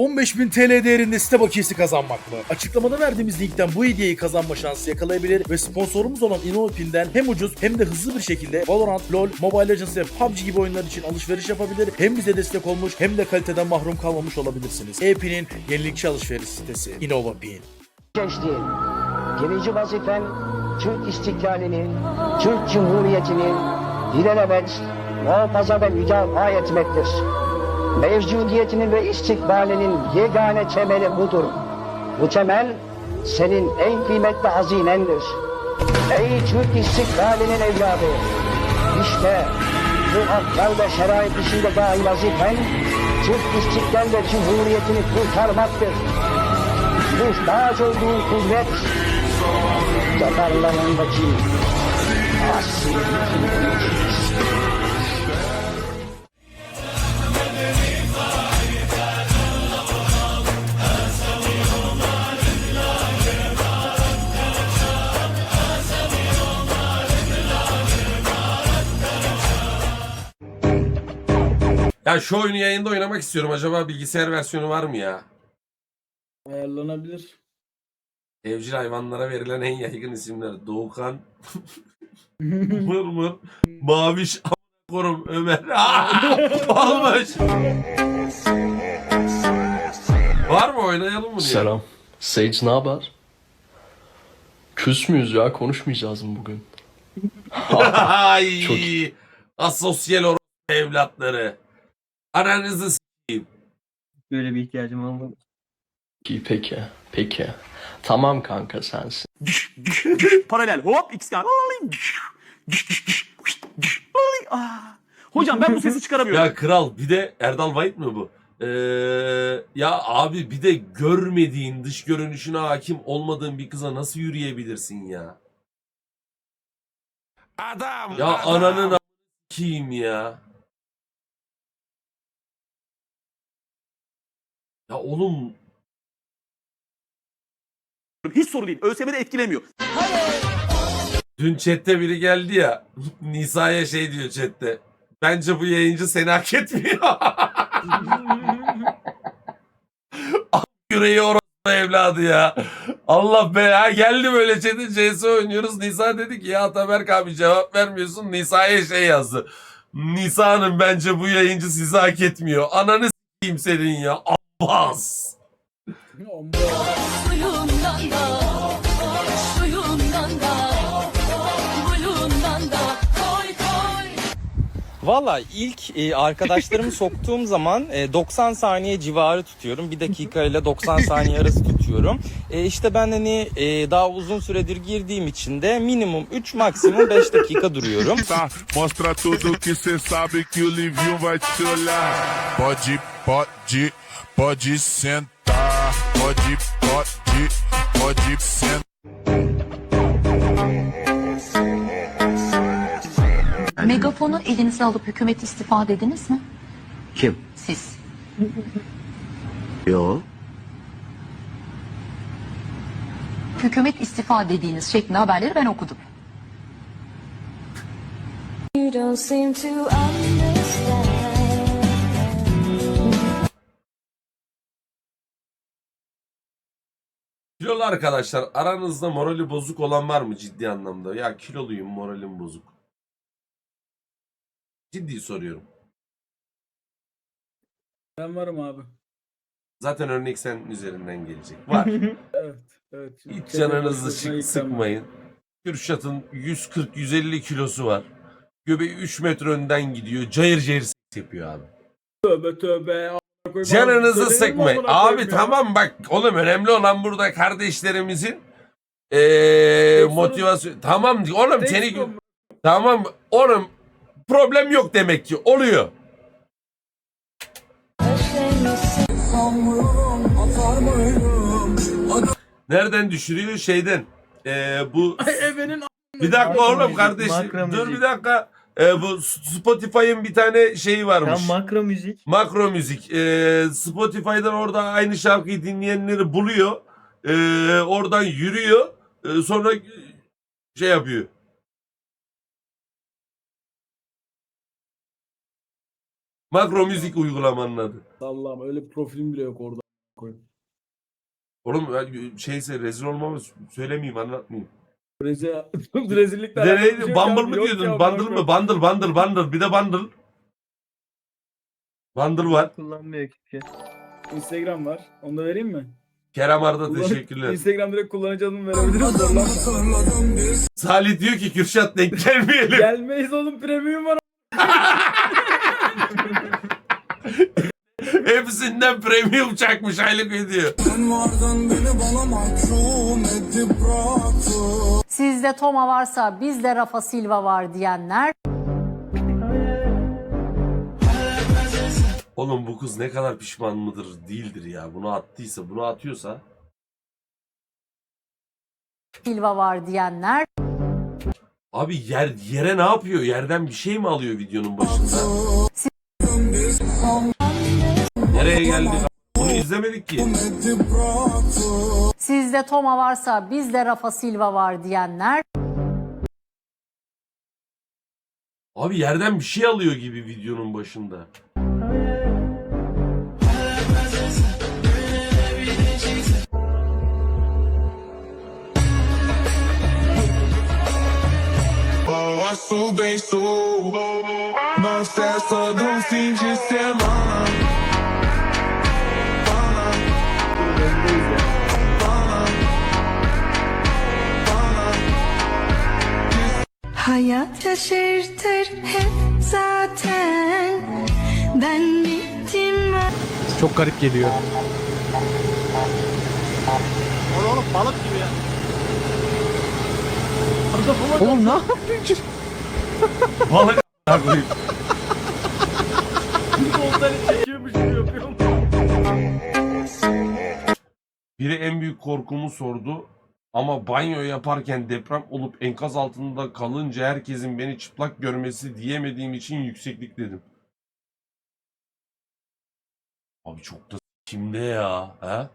15.000 TL değerinde site bakiyesi kazanmak mı? Açıklamada verdiğimiz linkten bu hediyeyi kazanma şansı yakalayabilir ve sponsorumuz olan InnoPin'den hem ucuz hem de hızlı bir şekilde Valorant, LoL, Mobile Legends ve PUBG gibi oyunlar için alışveriş yapabilir. Hem bize destek olmuş hem de kaliteden mahrum kalmamış olabilirsiniz. E-Pin'in yenilikçi alışveriş sitesi InnovaPin. gençliğin birinci vazifen Türk istiklalinin, Türk Cumhuriyeti'nin dilenemez, muhafaza ve müdafaa etmektir. Mevcudiyetinin ve istikbalinin yegane temeli budur. Bu temel senin en kıymetli hazinendir. Ey Türk istiklalinin evladı! İşte bu haklar ve şerait içinde dahil vazifen Türk istiklal ve cumhuriyetini kurtarmaktır. muhtaç olduğu kuvvet damarlarındaki asil Ya şu oyunu yayında oynamak istiyorum. Acaba bilgisayar versiyonu var mı ya? Ayarlanabilir. Evcil hayvanlara verilen en yaygın isimler. Doğukan, Mırmır, Maviş, korum Ömer. Olmuş. Var mı oynayalım mı diye. Selam. Sage ne haber? Küs müyüz ya? Konuşmayacağız mı bugün? Ay, Çok asosyal or evlatları. Ananızı s**eyim. Böyle bir ihtiyacım olmadı. İyi peki. Peki. Tamam kanka sensin. Paralel hop x. Ah. Hocam ben bu sesi çıkaramıyorum. Ya kral bir de Erdal White mı bu? Ee, ya abi bir de görmediğin dış görünüşüne hakim olmadığın bir kıza nasıl yürüyebilirsin ya? Adam. Ya ananın a- kim ya? Ya oğlum Hiç sorun değil. ÖSYM'de etkilemiyor. dün chatte biri geldi ya Nisa'ya şey diyor chatte. Bence bu yayıncı seni hak etmiyor. Yüreği orası evladı ya. Allah be ya geldi böyle chat'e CS oynuyoruz. Nisa dedi ki ya Ataberk abi cevap vermiyorsun. Nisa'ya şey yazdı. Nisa Hanım bence bu yayıncı sizi hak etmiyor. Ananı s**eyim senin ya. Abbas. Suyundan da, suyundan da, buyundan da koy koy. Valla ilk e, arkadaşlarımı soktuğum zaman e, 90 saniye civarı tutuyorum. 1 dakika ile 90 saniye arası tutuyorum. E, işte ben hani e, daha uzun süredir girdiğim için de minimum 3 maksimum 5 dakika duruyorum. Tá, mostra tudo que cê sabe que o Livinho vai te olhar. Pode, pode, pode sentar. Pode, pode, pode sentar. Megafonu elinize alıp hükümet istifa dediniz mi? Kim? Siz. Yo. Hükümet istifa dediğiniz şeklinde haberleri ben okudum. You don't seem to understand. Kilolu arkadaşlar aranızda morali bozuk olan var mı ciddi anlamda? Ya kiloluyum moralim bozuk. Ciddi soruyorum. Ben varım abi. Zaten örnek senin üzerinden gelecek. Var. Evet. Evet. Hiç canınızı sık- sıkmayın. Kürşat'ın 140-150 kilosu var. Göbeği 3 metre önden gidiyor. Cayır cayır s- yapıyor abi. Tövbe tövbe. Canınızı sıkmayın. Abi tamam bak oğlum önemli olan burada kardeşlerimizin sorun- motivasyon. Tamam oğlum seni tamam oğlum problem yok demek ki oluyor. Nereden düşürüyor şeyden? Eee bu Ay ebenin bir dakika oğlum kardeşim. Dur bir dakika. Eee bu Spotify'ın bir tane şeyi varmış. Tam makro müzik. Makro müzik. Ee, Spotify'dan orada aynı şarkıyı dinleyenleri buluyor. Ee, oradan yürüyor. Ee, sonra şey yapıyor. Makro müzik uygulamanın adı. Allah'ım öyle bir profilim bile yok orada. Oğlum şeyse rezil olmamı söylemeyeyim anlatmayayım. Şey yok Bumble abi, mı diyordun? Bundle mı? Bundle, bundle, bundle. Bir de bundle. Bundle var. Kullanmıyor kimse. Instagram var. Onu da vereyim mi? Kerem Arda Kullan- teşekkürler. Instagram direkt kullanıcı adımı verebilirim. Zorlanma. Salih diyor ki Kürşat denk gelmeyelim. Gelmeyiz oğlum premium var. Hepsinden premium çakmış aylık ödüyor. Sizde Toma varsa bizde Rafa Silva var diyenler. Oğlum bu kız ne kadar pişman mıdır değildir ya. Bunu attıysa bunu atıyorsa. Silva var diyenler. Abi yer yere ne yapıyor? Yerden bir şey mi alıyor videonun başında? Nereye geldik? Bunu izlemedik ki. Sizde Toma varsa bizde Rafa Silva var diyenler. Abi yerden bir şey alıyor gibi videonun başında. Hayat şaşırtır hep zaten Ben bittim Çok garip geliyor. Balık a**ına koyayım. Onları çekiyormuş gibi yapıyorum. Biri en büyük korkumu sordu. Ama banyo yaparken deprem olup enkaz altında kalınca herkesin beni çıplak görmesi diyemediğim için yükseklik dedim. Abi çok da kimde ya? He?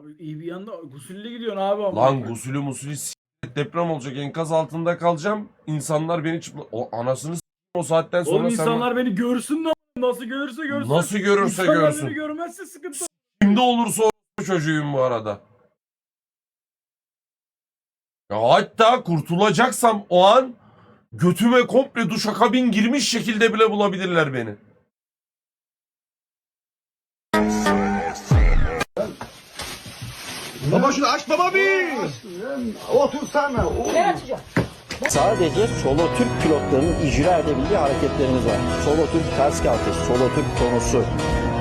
Abi iyi bir yanda gusülle gidiyorsun abi ama. Lan gusülü musulü s- deprem olacak enkaz altında kalacağım. İnsanlar beni çıplak... O anasını s- o saatten sonra Oğlum sen insanlar beni görsün de nasıl görürse görsün. nasıl görürse İnsanlar görsün. beni görmezse sıkıntı. Kimde olursa o çocuğum bu arada. Ya hatta kurtulacaksam o an götüme komple duşakabin girmiş şekilde bile bulabilirler beni. Sadece solo Türk pilotlarının icra edebildiği hareketlerimiz var. Solo Türk ters kalkış, solo Türk konusu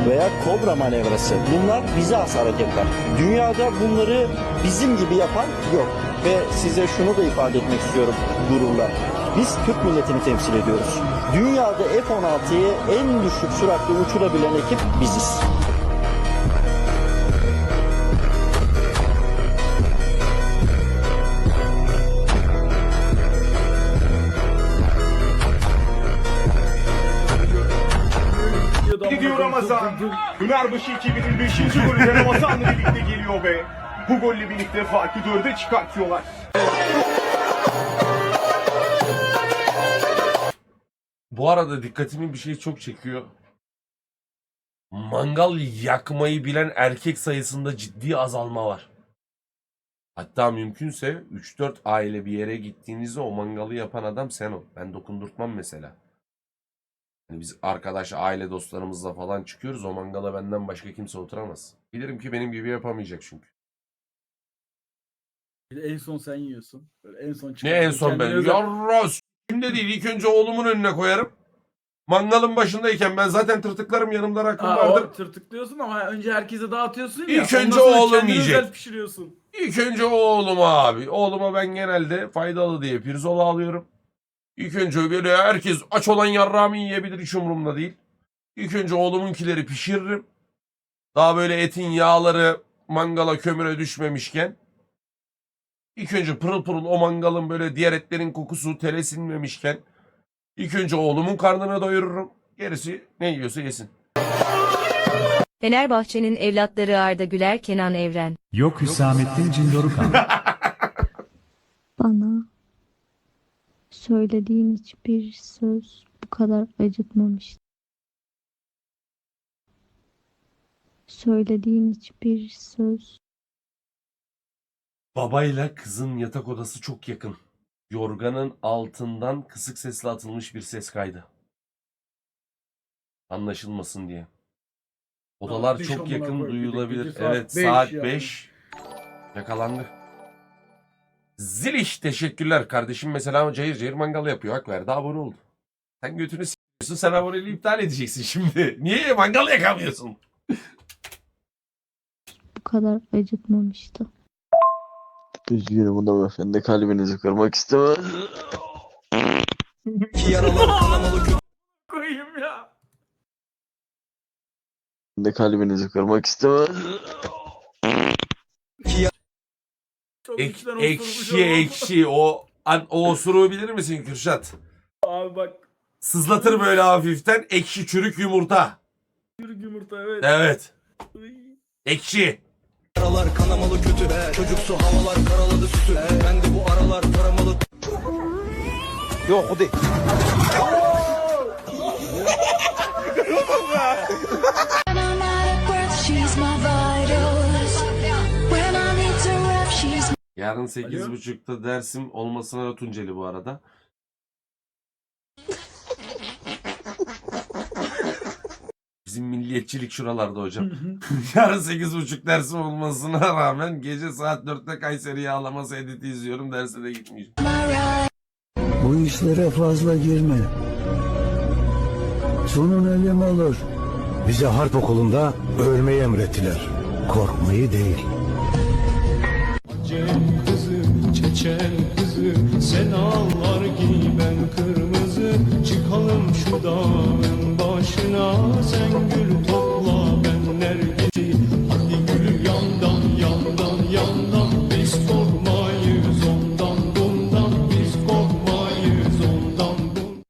veya kobra manevrası. Bunlar bize has hareketler. Dünyada bunları bizim gibi yapan yok. Ve size şunu da ifade etmek istiyorum gururla. Biz Türk milletini temsil ediyoruz. Dünyada F-16'yı en düşük süratle uçurabilen ekip biziz. Gidiyor Ramazan. Pınarbaşı 2000'in 5. golü Ramazan'la birlikte geliyor ve bu golle birlikte farkı dörde çıkartıyorlar. Bu arada dikkatimi bir şey çok çekiyor. Mangal yakmayı bilen erkek sayısında ciddi azalma var. Hatta mümkünse 3-4 aile bir yere gittiğinizde o mangalı yapan adam sen ol. Ben dokundurtmam mesela. Hani biz arkadaş, aile dostlarımızla falan çıkıyoruz. O mangala benden başka kimse oturamaz. Bilirim ki benim gibi yapamayacak çünkü. En son sen yiyorsun. Böyle en son Ne en son ben? Kendine özel- Yarra şimdi değil. İlk önce oğlumun önüne koyarım. Mangalın başındayken ben zaten tırtıklarım yanımda rakım Aa, vardır. o tırtıklıyorsun ama önce herkese dağıtıyorsun ya. İlk önce sonra oğlum kendine yiyecek. özel pişiriyorsun. İlk önce oğluma abi. Oğluma ben genelde faydalı diye pirzola alıyorum. İlk önce böyle herkes aç olan yarrağımı yiyebilir hiç umurumda değil. İlk önce oğlumunkileri pişiririm. Daha böyle etin yağları mangala kömüre düşmemişken. İlk önce pırıl pırıl o mangalın böyle diğer etlerin kokusu tele sinmemişken. İlk önce oğlumun karnını doyururum. Gerisi ne yiyorsa yesin. Fenerbahçe'nin evlatları Arda Güler Kenan Evren Yok Hüsamettin Cindorukan. Bana söylediğin hiçbir söz bu kadar acıtmamıştı. Söylediğin hiçbir söz Babayla kızın yatak odası çok yakın. Yorganın altından kısık sesle atılmış bir ses kaydı. Anlaşılmasın diye. Odalar beş çok amına yakın koyayım. duyulabilir. Gece saat evet beş saat yani. 5. Yakalandı. Ziliş teşekkürler. Kardeşim mesela cayır cayır mangal yapıyor. Hak verdi abone oldu. Sen götünü s**yorsun sen aboneliği iptal edeceksin şimdi. Niye mangal yakamıyorsun? bu kadar acıtmamıştı. Üzgünüm hanımefendi kalbinizi kırmak istemez. Koyayım ya. de kalbinizi kırmak istemez. Çok Ek, içten osurmuş ekşi ama. ekşi o an, o osuruğu bilir misin Kürşat? Abi bak. Sızlatır böyle hafiften ekşi çürük yumurta. Yürük yumurta evet. Evet. Iy. Ekşi. Aralar kanamalı kötü Çocuksu havalar karaladı sütü Ben de bu aralar taramalı Yok o değil. Yarın 8.30'da dersim olmasına da Tunceli bu arada. Bizim milliyetçilik şuralarda hocam. Yarın 8.30 dersim olmasına rağmen gece saat 4'te Kayseri yağlaması editi izliyorum. Derse de gitmeyeceğim. Bu işlere fazla girme. Sonun ölüm olur. Bize harp okulunda ölmeyi emrettiler. Korkmayı değil. kızı, çeçen kızı, sen ağlar giy ben kırmızı. Çıkalım şu dağın başına, sen gül topla ben nergisi. Hadi gül yandan yandan yandan, biz korkmayız ondan bundan, biz korkmayız ondan bundan.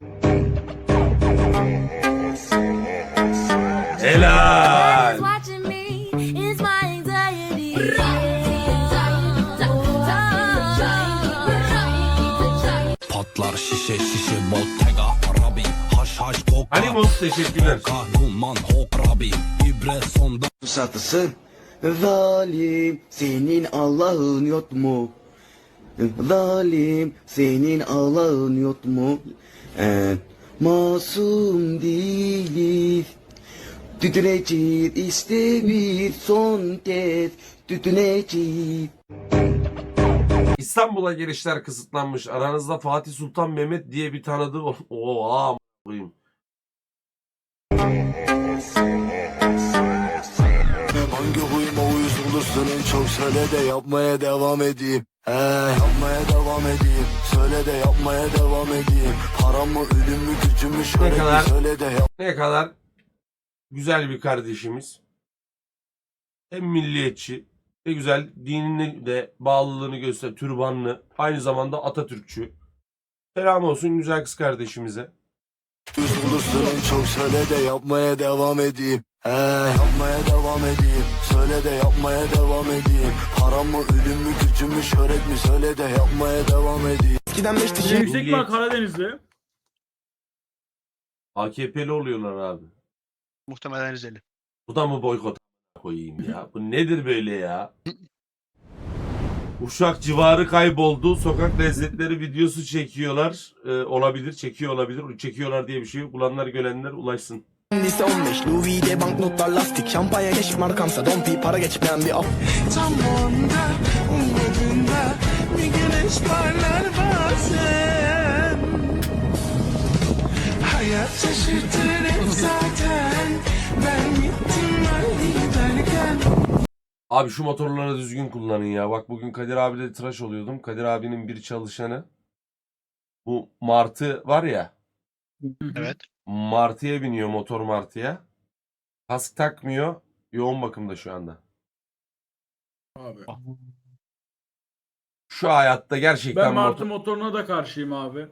Helal. Watching me is my anxiety. Patlar şişe şişe Haş Muz teşekkürler. Kahruman hok Rabi İbre sonda Satısın. Zalim senin Allah'ın yok mu? Zalim senin Allah'ın yok mu? En masum değiliz. Tütüneceğiz işte bir son kez tütüneceğiz. İstanbul'a girişler kısıtlanmış. Aranızda Fatih Sultan Mehmet diye bir tanıdığı Oha koyayım. Hangi huyuma uyuz olursun en çok söyle de yapmaya devam edeyim. He yapmaya devam edeyim. Söyle de yapmaya devam edeyim. Param mı ölüm mü gücüm mü şöyle kadar? bir söyle de yap. Ne kadar güzel bir kardeşimiz. Hem milliyetçi ve güzel dinine de bağlılığını göster türbanlı. Aynı zamanda Atatürkçü. Selam olsun güzel kız kardeşimize. En çok söyle de yapmaya devam edeyim. He yapmaya devam edeyim. Söyle de yapmaya devam edeyim. Param mı ölüm mü gücüm mü şöhret mi söyle de yapmaya devam edeyim. Eskiden beşti Ne yüksek var Karadeniz'de. AKP'li oluyorlar abi. Muhtemelen Rizeli. Bu da mı boykot koyayım ya? Bu nedir böyle ya? Uşak civarı kayboldu. Sokak lezzetleri videosu çekiyorlar. Ee, olabilir, çekiyor olabilir. Çekiyorlar diye bir şey yok. Bulanlar görenler ulaşsın. Lise 15 Louis V banknotlar lastik Şampanya geç markamsa Dompi para geçmeyen bir af Tam onda umudunda Bir güneş parlar bazen Hayat şaşırtır hep zaten Ben Abi şu motorları düzgün kullanın ya. Bak bugün Kadir abiyle tıraş oluyordum. Kadir abinin bir çalışanı. Bu Martı var ya. Evet. Martı'ya biniyor motor Martı'ya. Kask takmıyor. Yoğun bakımda şu anda. Abi. Şu hayatta gerçekten Ben Martı motor... motoruna da karşıyım abi.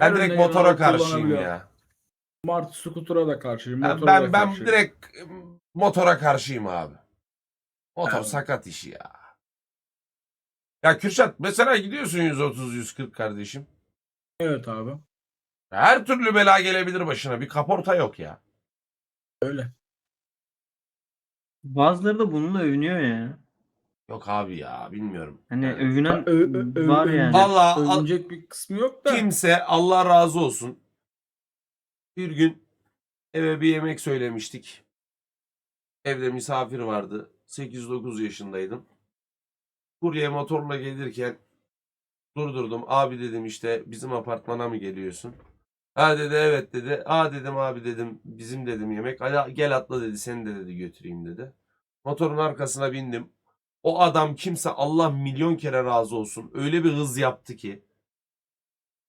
Ben her direkt motora karşıyım kullanabiliyor. ya. Martı skutura da karşıyım. Ben Motora ben, da ben karşıyım. direkt e, motora karşıyım abi. Motor Evet. sakat işi ya. Ya Kürşat mesela gidiyorsun 130 140 kardeşim. Evet abi. Her türlü bela gelebilir başına. Bir kaporta yok ya. Öyle. Bazıları da bununla övünüyor ya. Yok abi ya bilmiyorum. Hani Yani övünen Ö- ö- ö- var yani. Vallahi al- Övünecek bir kısmı yok da. Kimse Allah razı olsun. Bir gün eve bir yemek söylemiştik. Evde misafir vardı. 8-9 yaşındaydım. Kurye motorla gelirken durdurdum. Abi dedim işte bizim apartmana mı geliyorsun? Ha dedi evet dedi. Aa dedim abi dedim bizim dedim yemek. Hadi gel atla dedi seni de dedi götüreyim dedi. Motorun arkasına bindim. O adam kimse Allah milyon kere razı olsun. Öyle bir hız yaptı ki.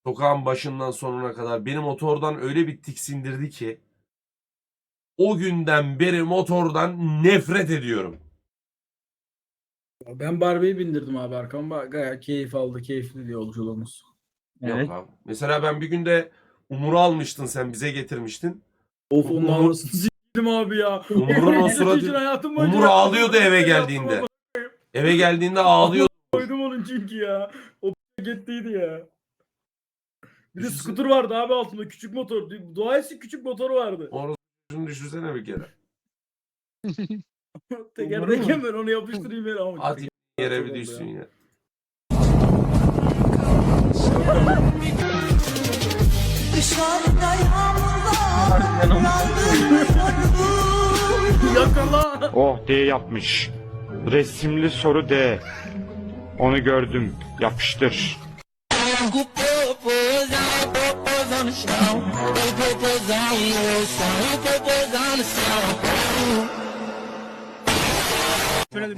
Sokağın başından sonuna kadar beni motordan öyle bir tiksindirdi ki. O günden beri motordan nefret ediyorum. Ben Barbie'yi bindirdim abi arkama. Gayet keyif aldı. Keyifli yolculuğumuz. Evet. Yok abi. Mesela ben bir günde Umur'u almıştın sen bize getirmiştin. Of onun Umur- anasını s**tim abi ya. Umur'un o için hayatım boyunca Umur ağlıyordu eve geldiğinde. Eve geldiğinde ağlıyor. Koydum onun çünkü ya. O gittiydi ya. Bir de Düşünsene- skuter vardı abi altında küçük motor. Doğayası küçük motoru vardı. Onu düşünsene bir kere. Tekerdeyken ben onu yapıştırayım yere ama. Hadi yere bir düşsün ya. ya. Dışarıda yağmurlar Yakala. Oh D yapmış. Resimli soru D. Onu gördüm. Yapıştır.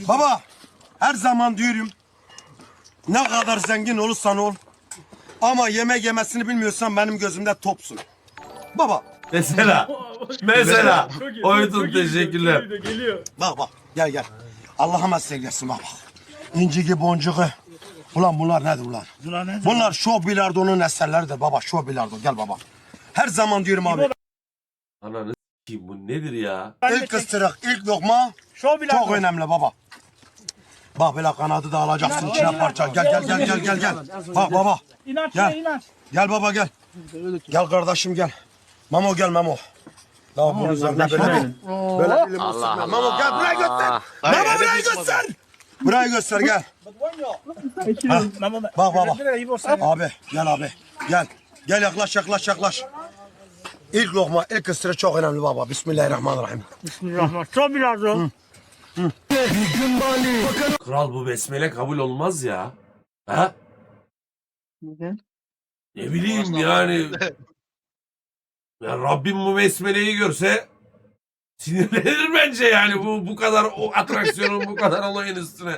Baba her zaman diyorum ne kadar zengin olursan ol ama yemek yemesini bilmiyorsan benim gözümde topsun. Baba Mesela. Mesela. Çok iyi, Oytun çok iyi gidiyor, teşekkürler. çok iyi gidiyor, Geliyor. bak bak gel gel. Allah'ıma sevgilesin bak bak. İncigi boncuğu. Ulan bunlar nedir ulan? Bunlar şov bilardonun eserleridir baba şov bilardo gel baba. Her zaman diyorum abi Ananı s**eyim bu nedir ya? ilk ıstırık ilk lokma çok önemli baba. Bak böyle kanadı da alacaksın içine parça. Gel gel gel gel gel gel. Bak baba. Gel. Gel baba gel. Gel kardeşim gel. Mamo gel Mamo. Daha bunun üzerine böyle bir, böyle bir limon sıkma. Mamo gel buraya göster. Mamo buraya göster. Buraya göster gel. Bak baba. Abi gel abi. Gel. Gel yaklaş yaklaş yaklaş. İlk lokma, ilk ısırık çok önemli baba. Bismillahirrahmanirrahim. Kral bu besmele kabul olmaz ya. Ha? Ne bileyim yani. Ya Rabbim bu besmeleyi görse sinirlenir bence yani bu bu kadar o atraksiyonun bu kadar olayın üstüne.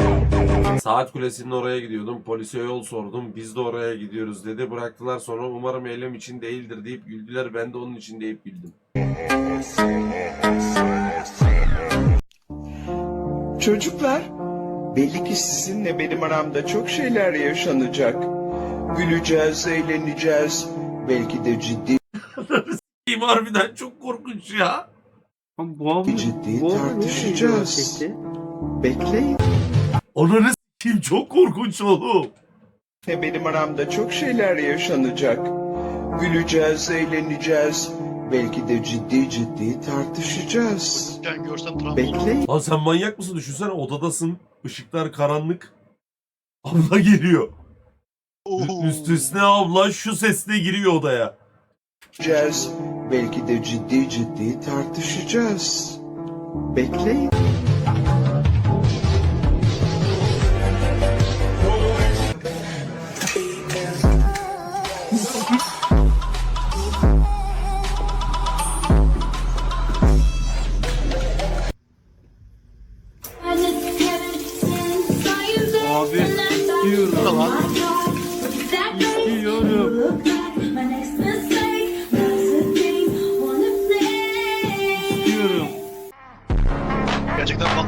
Saat Kulesi'nin oraya gidiyordum. Polise yol sordum. Biz de oraya gidiyoruz dedi. Bıraktılar sonra umarım eylem için değildir deyip güldüler. Ben de onun için deyip güldüm. Çocuklar, belli ki sizinle benim aramda çok şeyler yaşanacak. Güleceğiz, eğleneceğiz. Belki de ciddi İyiyim harbiden çok korkunç ya. Bu ciddi bu- tartışacağız. Bekleyin. Onları s**eyim çok korkunç oğlum. Ve benim aramda çok şeyler yaşanacak. Güleceğiz, eğleneceğiz. Belki de ciddi ciddi tartışacağız. Ben görsem. Bekleyin. Lan sen manyak mısın? Düşünsene odadasın. Işıklar karanlık. Abla geliyor. Ü- Üstüne abla şu sesle giriyor odaya. Güleceğiz. Belki de ciddi ciddi tartışacağız. Bekleyin.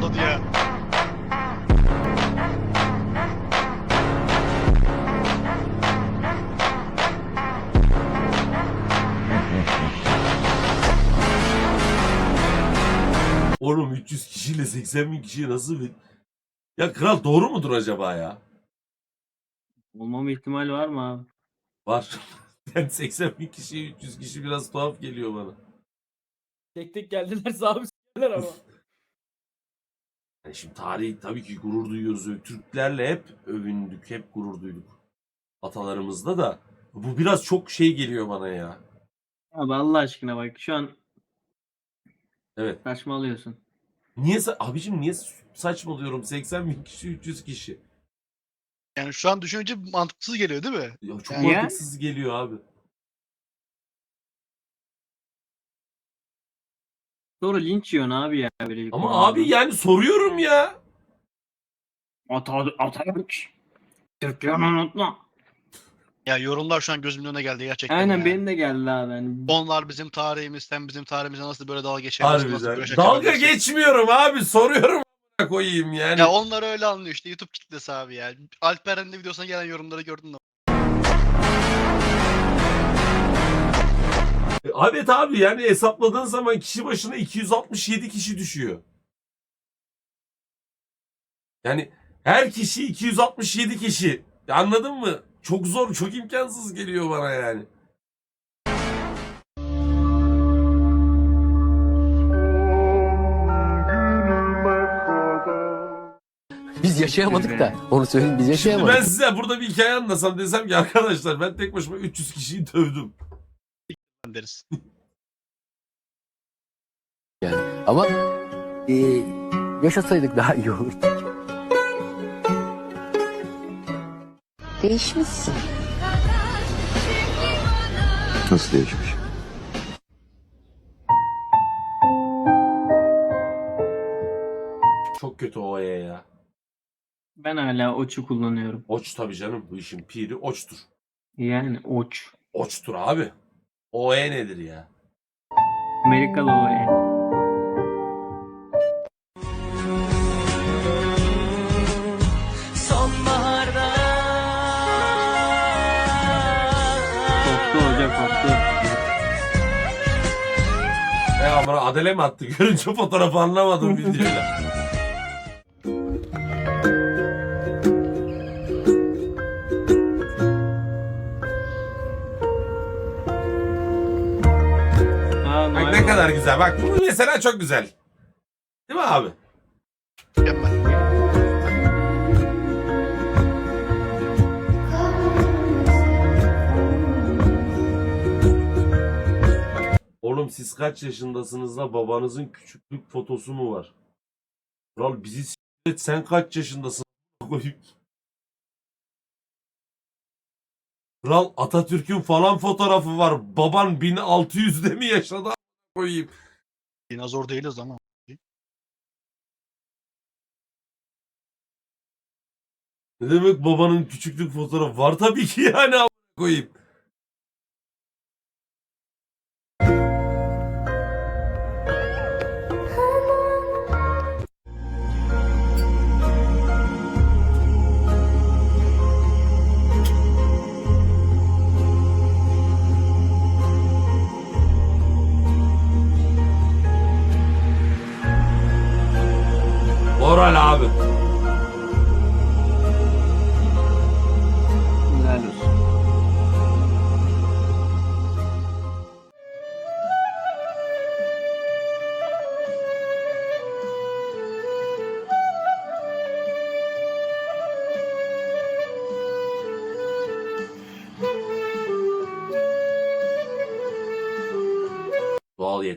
patladı ya. Oğlum 300 kişiyle 80 bin kişiye nasıl bir... Ya kral doğru mudur acaba ya? Olmama ihtimali var mı abi? Var. Ben 80 bin kişi 300 kişi biraz tuhaf geliyor bana. Tek tek geldiler abi ama. Yani şimdi tarihi tabii ki gurur duyuyoruz. Türklerle hep övündük, hep gurur duyduk. Atalarımızda da. Bu biraz çok şey geliyor bana ya. Abi Allah aşkına bak şu an Evet. saçmalıyorsun. Niye sa- abicim niye saçmalıyorum 80 bin kişi 300 kişi. Yani şu an düşününce mantıksız geliyor değil mi? Ya çok Yani- mantıksız geliyor abi. Sonra linç yiyorsun abi ya. Böyle Ama abi yani soruyorum ya. Ata, Atatürk. Türklerini unutma. Ya yorumlar şu an gözümün önüne geldi gerçekten Aynen ya. benim de geldi abi. Yani Onlar bizim tarihimiz, sen bizim tarihimize nasıl böyle dalga geçersin? nasıl Harbiden. böyle şaka Dalga yaparsın? geçmiyorum abi soruyorum a**ına koyayım yani. Ya onlar öyle anlıyor işte YouTube kitlesi abi ya. Alperen'in de videosuna gelen yorumları gördün mü? Evet abi yani hesapladığın zaman kişi başına 267 kişi düşüyor. Yani her kişi 267 kişi. Anladın mı? Çok zor, çok imkansız geliyor bana yani. biz yaşayamadık da onu söyleyeyim biz Şimdi ben size burada bir hikaye anlasam desem ki arkadaşlar ben tek başıma 300 kişiyi dövdüm. Deriz. Ama yaşasaydık daha iyi olurdu. Değişmişsin. Nasıl değişmiş? Çok kötü o ya ya. Ben hala oçu kullanıyorum. Oç tabii canım bu işin piri oçtur. Yani oç. Oçtur abi. OE nedir ya? Amerikalı o yani. Koptu hoca koptu. E amına Adele mi attı? Görünce fotoğrafı anlamadım videoyla. Kadar güzel. Bak bu mesela çok güzel. Değil mi abi? Mükemmel. Oğlum siz kaç yaşındasınız da babanızın küçüklük fotosu mu var? Kral bizi s- et sen kaç yaşındasın? Kral Atatürk'ün falan fotoğrafı var. Baban 1600'de mi yaşadı? Koyayım. Dinozor değiliz ama. Ne demek babanın küçüklük fotoğrafı var tabii ki yani koyayım.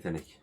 Yetenek.